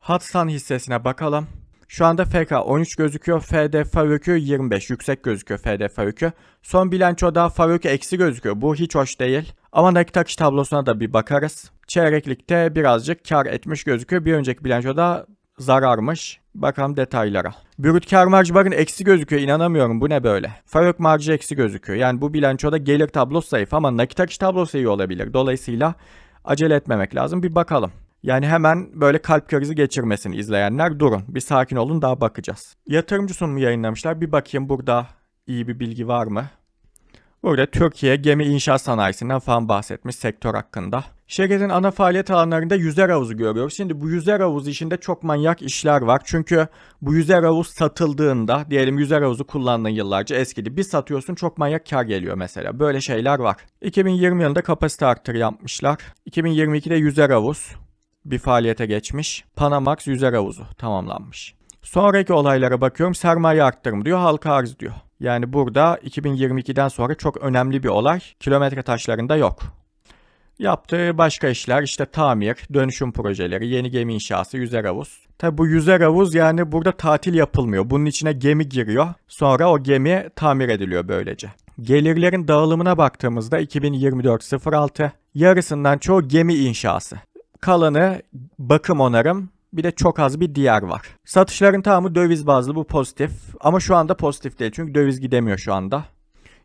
Hatsan hissesine bakalım. Şu anda FK 13 gözüküyor. FD Faruk'u 25 yüksek gözüküyor FD Faruk'u. Son bilançoda Faruk eksi gözüküyor. Bu hiç hoş değil. Ama nakit akış tablosuna da bir bakarız. Çeyreklikte birazcık kar etmiş gözüküyor. Bir önceki bilançoda zararmış. Bakalım detaylara. Brüt kar marjı bakın eksi gözüküyor. İnanamıyorum bu ne böyle. Faruk marjı eksi gözüküyor. Yani bu bilançoda gelir tablosu zayıf ama nakit akış tablosu iyi olabilir. Dolayısıyla acele etmemek lazım. Bir bakalım. Yani hemen böyle kalp krizi geçirmesin izleyenler. Durun. Bir sakin olun daha bakacağız. Yatırımcı sunumu yayınlamışlar. Bir bakayım burada iyi bir bilgi var mı? Burada Türkiye gemi inşaat sanayisinden falan bahsetmiş sektör hakkında. Şirketin ana faaliyet alanlarında yüzer havuzu görüyoruz. Şimdi bu yüzer havuz işinde çok manyak işler var. Çünkü bu yüzer havuz satıldığında diyelim yüzer havuzu kullandığın yıllarca eskidi. Bir satıyorsun çok manyak kar geliyor mesela. Böyle şeyler var. 2020 yılında kapasite artırı yapmışlar. 2022'de yüzer havuz bir faaliyete geçmiş. Panamax yüzer havuzu tamamlanmış. Sonraki olaylara bakıyorum. Sermaye arttırım diyor, halka arz diyor. Yani burada 2022'den sonra çok önemli bir olay. Kilometre taşlarında yok. Yaptığı başka işler işte tamir, dönüşüm projeleri, yeni gemi inşası, yüzer havuz. Tabi bu yüzer havuz yani burada tatil yapılmıyor. Bunun içine gemi giriyor. Sonra o gemi tamir ediliyor böylece. Gelirlerin dağılımına baktığımızda 2024-06 yarısından çoğu gemi inşası. Kalanı bakım onarım bir de çok az bir diğer var. Satışların tamamı döviz bazlı bu pozitif. Ama şu anda pozitif değil çünkü döviz gidemiyor şu anda.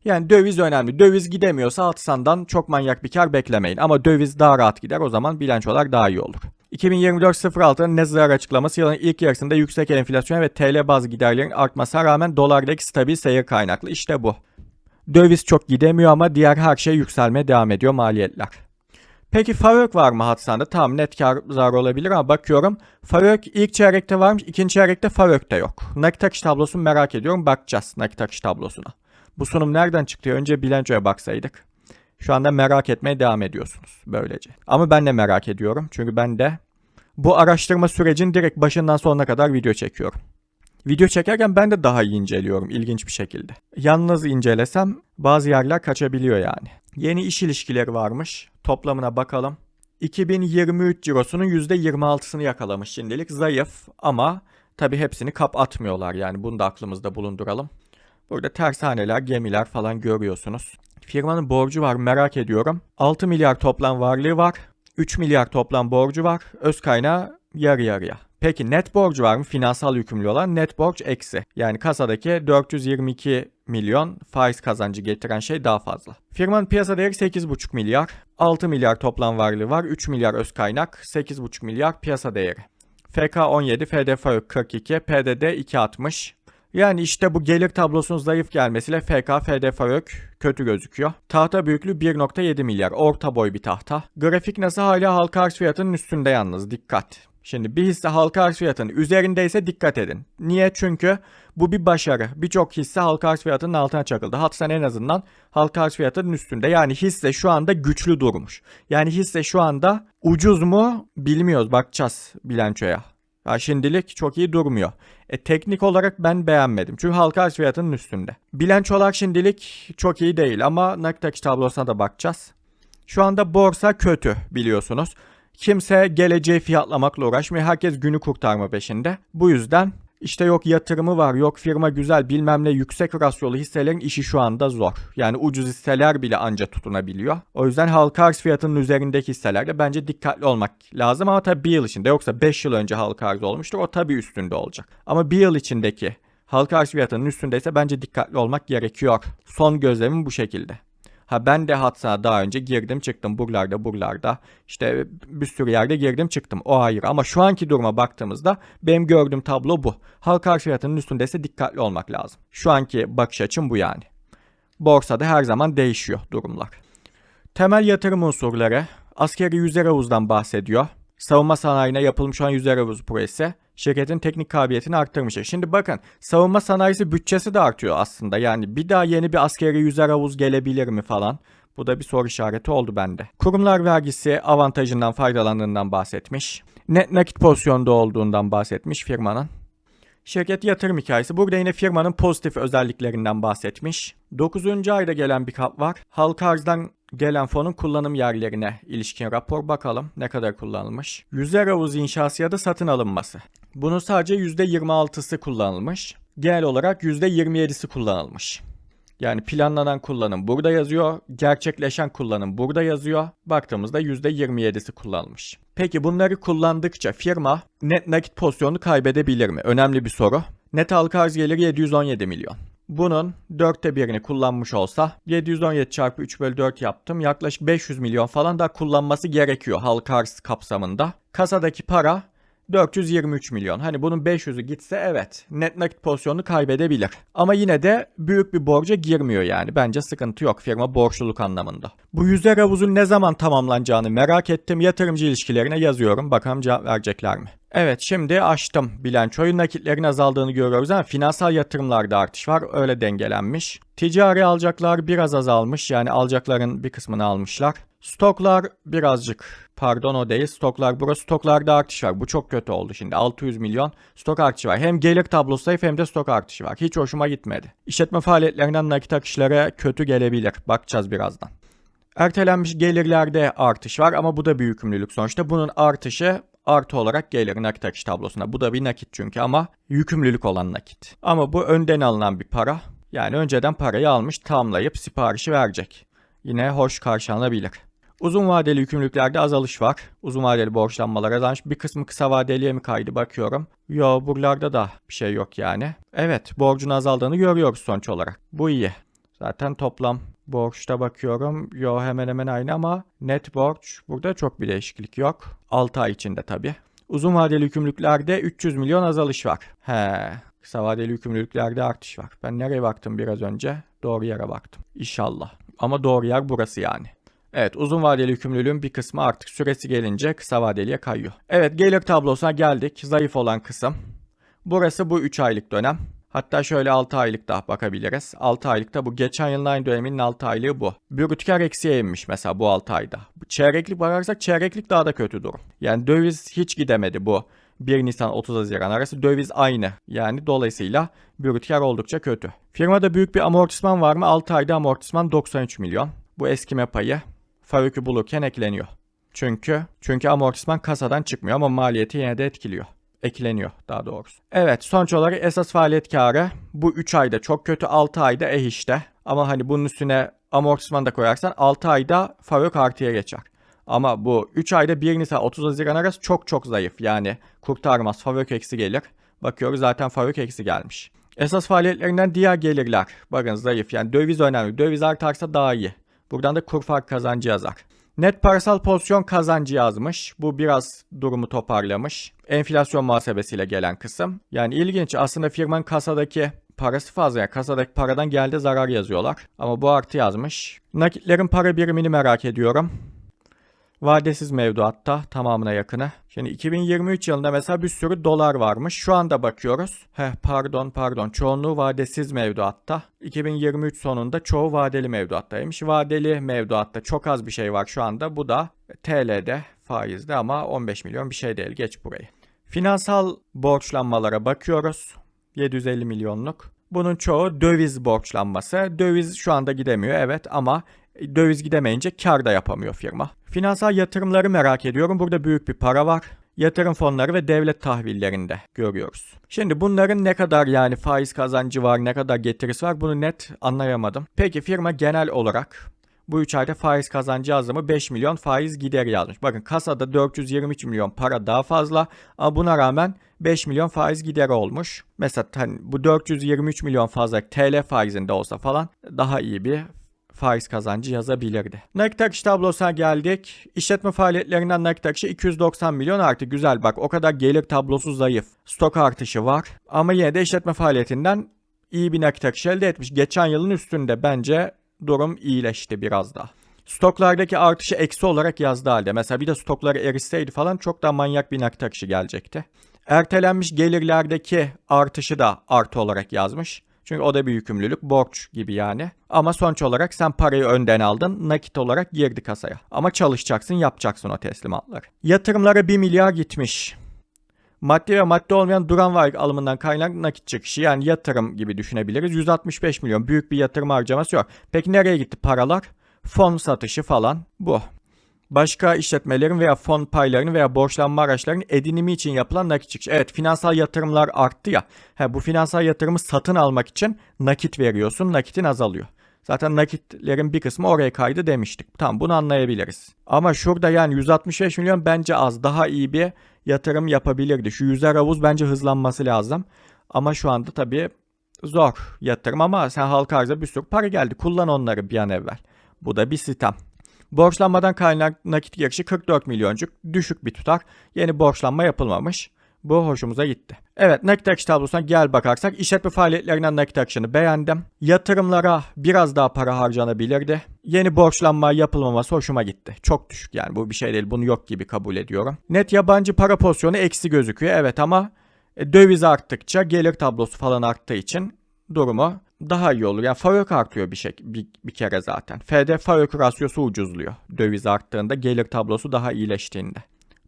Yani döviz önemli. Döviz gidemiyorsa Altsan'dan çok manyak bir kar beklemeyin. Ama döviz daha rahat gider o zaman bilançolar daha iyi olur. 2024-06'nın ne zarar açıklaması yılın ilk yarısında yüksek enflasyon ve TL bazı giderlerin artmasına rağmen dolardaki stabil seyir kaynaklı. İşte bu. Döviz çok gidemiyor ama diğer her şey yükselmeye devam ediyor maliyetler. Peki Faruk var mı Hatsan'da? Tamam net kar zarar olabilir ama bakıyorum. Faruk ilk çeyrekte varmış, ikinci çeyrekte Faruk da yok. Nakit akış tablosunu merak ediyorum. Bakacağız nakit akış tablosuna. Bu sunum nereden çıktı? Önce bilançoya baksaydık. Şu anda merak etmeye devam ediyorsunuz böylece. Ama ben de merak ediyorum. Çünkü ben de bu araştırma sürecin direkt başından sonuna kadar video çekiyorum. Video çekerken ben de daha iyi inceliyorum ilginç bir şekilde. Yalnız incelesem bazı yerler kaçabiliyor yani. Yeni iş ilişkileri varmış. Toplamına bakalım. 2023 cirosunun %26'sını yakalamış şimdilik. Zayıf ama tabi hepsini kap atmıyorlar yani bunu da aklımızda bulunduralım. Burada tersaneler, gemiler falan görüyorsunuz. Firmanın borcu var merak ediyorum. 6 milyar toplam varlığı var. 3 milyar toplam borcu var. Öz kaynağı yarı yarıya. Peki net borcu var mı? Finansal yükümlü olan net borç eksi. Yani kasadaki 422 milyon faiz kazancı getiren şey daha fazla. Firmanın piyasa değeri 8,5 milyar. 6 milyar toplam varlığı var. 3 milyar öz kaynak. 8,5 milyar piyasa değeri. FK 17, FD 42, PDD 260. Yani işte bu gelir tablosunun zayıf gelmesiyle FK, FD Farök kötü gözüküyor. Tahta büyüklüğü 1.7 milyar. Orta boy bir tahta. Grafik nasıl hala halka arz fiyatının üstünde yalnız. Dikkat. Şimdi bir hisse halka arz fiyatının üzerindeyse dikkat edin. Niye? Çünkü bu bir başarı. Birçok hisse halka arz fiyatının altına çakıldı. Hatsan en azından halka arz fiyatının üstünde. Yani hisse şu anda güçlü durmuş. Yani hisse şu anda ucuz mu bilmiyoruz. Bakacağız bilançoya. Ya şimdilik çok iyi durmuyor. E, teknik olarak ben beğenmedim. Çünkü halka arz fiyatının üstünde. Bilançolar şimdilik çok iyi değil ama nakit akış tablosuna da bakacağız. Şu anda borsa kötü biliyorsunuz. Kimse geleceği fiyatlamakla uğraşmıyor. Herkes günü kurtarma peşinde. Bu yüzden işte yok yatırımı var, yok firma güzel bilmem ne yüksek rasyolu hisselerin işi şu anda zor. Yani ucuz hisseler bile anca tutunabiliyor. O yüzden halka arz fiyatının üzerindeki hisselerde bence dikkatli olmak lazım ama tabii bir yıl içinde yoksa 5 yıl önce halka arz olmuştur o tabii üstünde olacak. Ama bir yıl içindeki halka arz fiyatının üstündeyse bence dikkatli olmak gerekiyor. Son gözlemim bu şekilde. Ha ben de Hats'a daha önce girdim çıktım buralarda buralarda işte bir sürü yerde girdim çıktım o ayrı ama şu anki duruma baktığımızda benim gördüğüm tablo bu. Halka arz fiyatının üstündeyse dikkatli olmak lazım. Şu anki bakış açım bu yani. Borsada her zaman değişiyor durumlar. Temel yatırım unsurları askeri yüzer havuzdan bahsediyor. Savunma sanayine yapılmış olan yüzer havuz projesi şirketin teknik kabiliyetini arttırmıştır. Şimdi bakın savunma sanayisi bütçesi de artıyor aslında. Yani bir daha yeni bir askeri yüzer havuz gelebilir mi falan. Bu da bir soru işareti oldu bende. Kurumlar vergisi avantajından faydalandığından bahsetmiş. Net nakit pozisyonda olduğundan bahsetmiş firmanın. Şirket yatırım hikayesi. Burada yine firmanın pozitif özelliklerinden bahsetmiş. 9. ayda gelen bir kap var. Halka arzdan Gelen fonun kullanım yerlerine ilişkin rapor bakalım ne kadar kullanılmış. Yüzer havuz inşası ya da satın alınması. Bunun sadece %26'sı kullanılmış. Genel olarak %27'si kullanılmış. Yani planlanan kullanım burada yazıyor, gerçekleşen kullanım burada yazıyor. Baktığımızda %27'si kullanılmış. Peki bunları kullandıkça firma net nakit pozisyonu kaybedebilir mi? Önemli bir soru. Net halka arz geliri 717 milyon. Bunun dörtte birini kullanmış olsa 717 çarpı 3 bölü 4 yaptım. Yaklaşık 500 milyon falan da kullanması gerekiyor halka arz kapsamında. Kasadaki para 423 milyon. Hani bunun 500'ü gitse evet net nakit pozisyonunu kaybedebilir. Ama yine de büyük bir borca girmiyor yani. Bence sıkıntı yok firma borçluluk anlamında. Bu yüzer havuzun ne zaman tamamlanacağını merak ettim. Yatırımcı ilişkilerine yazıyorum. Bakalım cevap verecekler mi? Evet şimdi açtım bilançoyu. Nakitlerin azaldığını görüyoruz ama finansal yatırımlarda artış var. Öyle dengelenmiş. Ticari alacaklar biraz azalmış. Yani alacakların bir kısmını almışlar. Stoklar birazcık pardon o değil stoklar burası stoklarda artış var. Bu çok kötü oldu şimdi 600 milyon stok artışı var. Hem gelir tablosu zayıf hem de stok artışı var. Hiç hoşuma gitmedi. İşletme faaliyetlerinden nakit akışlara kötü gelebilir. Bakacağız birazdan. Ertelenmiş gelirlerde artış var ama bu da bir yükümlülük sonuçta. Bunun artışı artı olarak gelir nakit akış tablosuna. Bu da bir nakit çünkü ama yükümlülük olan nakit. Ama bu önden alınan bir para. Yani önceden parayı almış tamamlayıp siparişi verecek. Yine hoş karşılanabilir. Uzun vadeli yükümlülüklerde azalış var. Uzun vadeli borçlanmalar azalmış. Bir kısmı kısa vadeliye mi kaydı bakıyorum. Yo buralarda da bir şey yok yani. Evet borcun azaldığını görüyoruz sonuç olarak. Bu iyi. Zaten toplam borçta bakıyorum. Yo hemen hemen aynı ama net borç burada çok bir değişiklik yok. 6 ay içinde tabi. Uzun vadeli yükümlülüklerde 300 milyon azalış var. He. Kısa vadeli yükümlülüklerde artış var. Ben nereye baktım biraz önce? Doğru yere baktım. İnşallah. Ama doğru yer burası yani. Evet uzun vadeli yükümlülüğün bir kısmı artık süresi gelince kısa vadeliye kayıyor. Evet gelir tablosuna geldik. Zayıf olan kısım. Burası bu 3 aylık dönem. Hatta şöyle 6 aylık daha bakabiliriz. 6 aylıkta bu geçen yılın aynı döneminin 6 aylığı bu. Brütkar eksiye inmiş mesela bu 6 ayda. Çeyreklik bakarsak çeyreklik daha da kötü durum. Yani döviz hiç gidemedi bu. 1 Nisan 30 Haziran arası döviz aynı. Yani dolayısıyla brütkar oldukça kötü. Firmada büyük bir amortisman var mı? 6 ayda amortisman 93 milyon. Bu eskime payı fabrikü bulurken ekleniyor. Çünkü çünkü amortisman kasadan çıkmıyor ama maliyeti yine de etkiliyor. Ekleniyor daha doğrusu. Evet sonuç olarak esas faaliyet karı bu 3 ayda çok kötü 6 ayda eh işte. Ama hani bunun üstüne amortisman da koyarsan 6 ayda fabrik artıya geçer. Ama bu 3 ayda 1 Nisan 30 Haziran arası çok çok zayıf. Yani kurtarmaz fabrik eksi gelir. Bakıyoruz zaten fabrik eksi gelmiş. Esas faaliyetlerinden diğer gelirler. Bakın zayıf yani döviz önemli. Döviz artarsa daha iyi. Buradan da kur fark kazancı yazar. Net parasal pozisyon kazancı yazmış. Bu biraz durumu toparlamış. Enflasyon muhasebesiyle gelen kısım. Yani ilginç aslında firmanın kasadaki parası fazla. Yani kasadaki paradan geldi zarar yazıyorlar. Ama bu artı yazmış. Nakitlerin para birimini merak ediyorum. Vadesiz mevduatta tamamına yakını. Şimdi 2023 yılında mesela bir sürü dolar varmış. Şu anda bakıyoruz. Heh pardon pardon. Çoğunluğu vadesiz mevduatta. 2023 sonunda çoğu vadeli mevduattaymış. Vadeli mevduatta çok az bir şey var şu anda. Bu da TL'de faizde ama 15 milyon bir şey değil. Geç burayı. Finansal borçlanmalara bakıyoruz. 750 milyonluk. Bunun çoğu döviz borçlanması. Döviz şu anda gidemiyor evet ama döviz gidemeyince kar da yapamıyor firma. Finansal yatırımları merak ediyorum. Burada büyük bir para var. Yatırım fonları ve devlet tahvillerinde görüyoruz. Şimdi bunların ne kadar yani faiz kazancı var, ne kadar getirisi var bunu net anlayamadım. Peki firma genel olarak bu 3 ayda faiz kazancı yazımı 5 milyon faiz gideri yazmış. Bakın kasada 423 milyon para daha fazla ama buna rağmen 5 milyon faiz gideri olmuş. Mesela hani bu 423 milyon fazla TL faizinde olsa falan daha iyi bir faiz kazancı yazabilirdi. Nakit akış tablosuna geldik. İşletme faaliyetlerinden nakit akışı 290 milyon artı güzel bak o kadar gelir tablosu zayıf. Stok artışı var ama yine de işletme faaliyetinden iyi bir nakit akışı elde etmiş. Geçen yılın üstünde bence durum iyileşti biraz daha. Stoklardaki artışı eksi olarak yazdı halde. Mesela bir de stokları erişseydi falan çok daha manyak bir nakit akışı gelecekti. Ertelenmiş gelirlerdeki artışı da artı olarak yazmış. Çünkü o da bir yükümlülük, borç gibi yani. Ama sonuç olarak sen parayı önden aldın, nakit olarak girdi kasaya. Ama çalışacaksın, yapacaksın o teslimatları. Yatırımlara 1 milyar gitmiş. Maddi ve maddi olmayan duran varlık alımından kaynak nakit çıkışı yani yatırım gibi düşünebiliriz. 165 milyon büyük bir yatırım harcaması yok. Peki nereye gitti paralar? Fon satışı falan bu. Başka işletmelerin veya fon paylarının veya borçlanma araçlarının edinimi için yapılan nakit çıkışı. Evet finansal yatırımlar arttı ya. He, bu finansal yatırımı satın almak için nakit veriyorsun. Nakitin azalıyor. Zaten nakitlerin bir kısmı oraya kaydı demiştik. Tamam bunu anlayabiliriz. Ama şurada yani 165 milyon bence az. Daha iyi bir yatırım yapabilirdi. Şu yüzer havuz bence hızlanması lazım. Ama şu anda tabii zor yatırım ama sen halka arza bir sürü para geldi. Kullan onları bir an evvel. Bu da bir sistem. Borçlanmadan kaynak nakit girişi 44 milyoncuk. Düşük bir tutar. Yeni borçlanma yapılmamış. Bu hoşumuza gitti. Evet nakit akış tablosuna gel bakarsak işletme faaliyetlerinden nakit akışını beğendim. Yatırımlara biraz daha para harcanabilirdi. Yeni borçlanma yapılmaması hoşuma gitti. Çok düşük yani bu bir şey değil bunu yok gibi kabul ediyorum. Net yabancı para pozisyonu eksi gözüküyor evet ama e, döviz arttıkça gelir tablosu falan arttığı için durumu daha iyi olur. Yani FAVÖK artıyor bir, şey, bir, bir kere zaten. FD FAVÖK rasyosu ucuzluyor. Döviz arttığında gelir tablosu daha iyileştiğinde.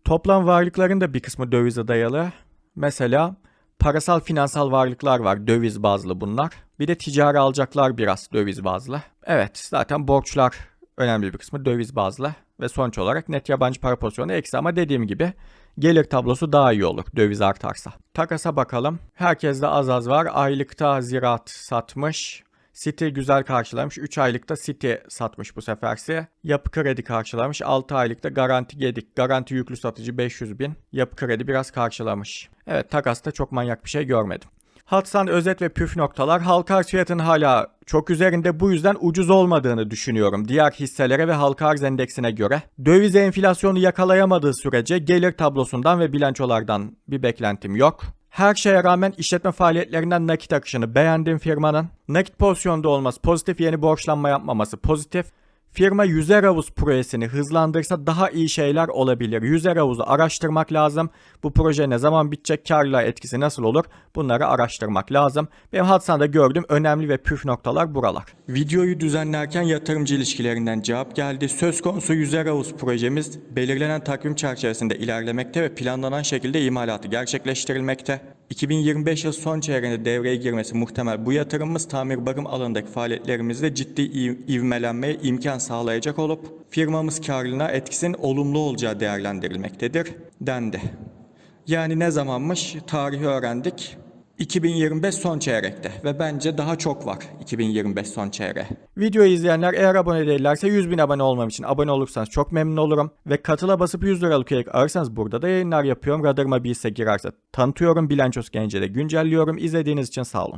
Toplam varlıkların da bir kısmı dövize dayalı. Mesela parasal finansal varlıklar var döviz bazlı bunlar. Bir de ticari alacaklar biraz döviz bazlı. Evet zaten borçlar önemli bir kısmı döviz bazlı. Ve sonuç olarak net yabancı para pozisyonu eksi ama dediğim gibi gelir tablosu daha iyi olur döviz artarsa. Takasa bakalım. Herkeste az az var. Aylıkta ziraat satmış. City güzel karşılamış. 3 aylıkta City satmış bu seferse. Yapı kredi karşılamış. 6 aylıkta garanti gedik. Garanti yüklü satıcı 500 bin. Yapı kredi biraz karşılamış. Evet takasta çok manyak bir şey görmedim. Hatsan özet ve püf noktalar halka arz fiyatının hala çok üzerinde bu yüzden ucuz olmadığını düşünüyorum diğer hisselere ve halka arz endeksine göre. Döviz enflasyonu yakalayamadığı sürece gelir tablosundan ve bilançolardan bir beklentim yok. Her şeye rağmen işletme faaliyetlerinden nakit akışını beğendiğim firmanın nakit pozisyonda olması pozitif yeni borçlanma yapmaması pozitif. Firma Yüzer Havuz projesini hızlandırsa daha iyi şeyler olabilir. Yüzer Havuz'u araştırmak lazım. Bu proje ne zaman bitecek, karla etkisi nasıl olur? Bunları araştırmak lazım. Benim Hatsan'da gördüğüm önemli ve püf noktalar buralar. Videoyu düzenlerken yatırımcı ilişkilerinden cevap geldi. Söz konusu Yüzer Havuz projemiz belirlenen takvim çerçevesinde ilerlemekte ve planlanan şekilde imalatı gerçekleştirilmekte. 2025 yıl son çeyreğinde devreye girmesi muhtemel bu yatırımımız tamir bakım alanındaki faaliyetlerimizde ciddi iv- ivmelenmeye imkan sağlayacak olup firmamız karlılığına etkisinin olumlu olacağı değerlendirilmektedir dendi. Yani ne zamanmış tarihi öğrendik. 2025 son çeyrekte ve bence daha çok var 2025 son çeyreğe. Videoyu izleyenler eğer abone değillerse 100 bin abone olmam için abone olursanız çok memnun olurum. Ve katıla basıp 100 liralık üyelik alırsanız burada da yayınlar yapıyorum. Radarıma bir ise girerse tanıtıyorum. Bilanços gelince de güncelliyorum. İzlediğiniz için sağ olun.